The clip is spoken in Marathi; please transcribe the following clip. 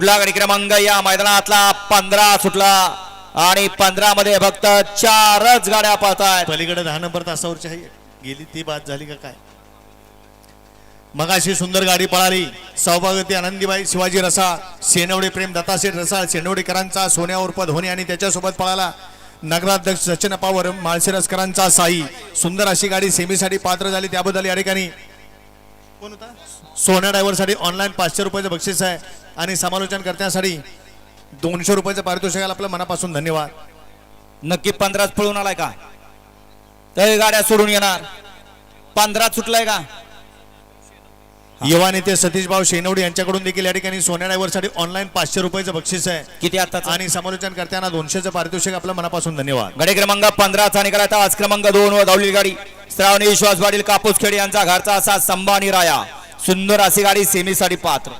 पुढला गाडी क्रमांक या मैदानातला पंधरा सुटला आणि पंधरा मध्ये फक्त चारच गाड्या पाहतात पलीकडे दहा नंबर तासावरची आहे. गेली ती बाद झाली का काय? मगाशी सुंदर गाडी पळाली. सौभागती आनंदीबाई शिवाजी रसाळ सेनवडे प्रेम दत्ताशेठ रसाळ सेनवडेकरांचा सोन्या उर्फ धोनी आणि त्याच्यासोबत पळाला नगराध्यक्ष सचिन पावर माळशिरसकरांचा साई. सुंदर अशी गाडी सेमीसाठी पात्र झाली. त्याबद्दल या ठिकाणी कोण होता? सोन्या ड्रायव्हरसाठी ऑनलाईन पाचशे रुपयाचं बक्षीस आहे. आणि समालोचन करण्यासाठी दोनशे रुपयाचं पारितोषिक आहे. आपलं मनापासून धन्यवाद. नक्की पंधराच पळून आलाय का? तर गाड्या सोडून येणार. पंधरा सुटलाय का? युवा नेते सतीश भाऊ शेनवडी यांच्याकडून देखील या ठिकाणी सोन्या ड्रायव्हरसाठी ऑनलाईन पाचशे रुपयाचं बक्षीस आहे. किती आता आणि समालोचन करताना दोनशेचं पारितोषिक आपलं मनापासून धन्यवाद. गाडी क्रमांक पंधराचा निघाला आज क्रमांक दोन वर धावलेली गाडी. श्रावणी विश्वास पाटील कापूस खेडी यांचा घरचा असा संभानी राया सुंदर अशी गाडी सेमीसाठी पात्र.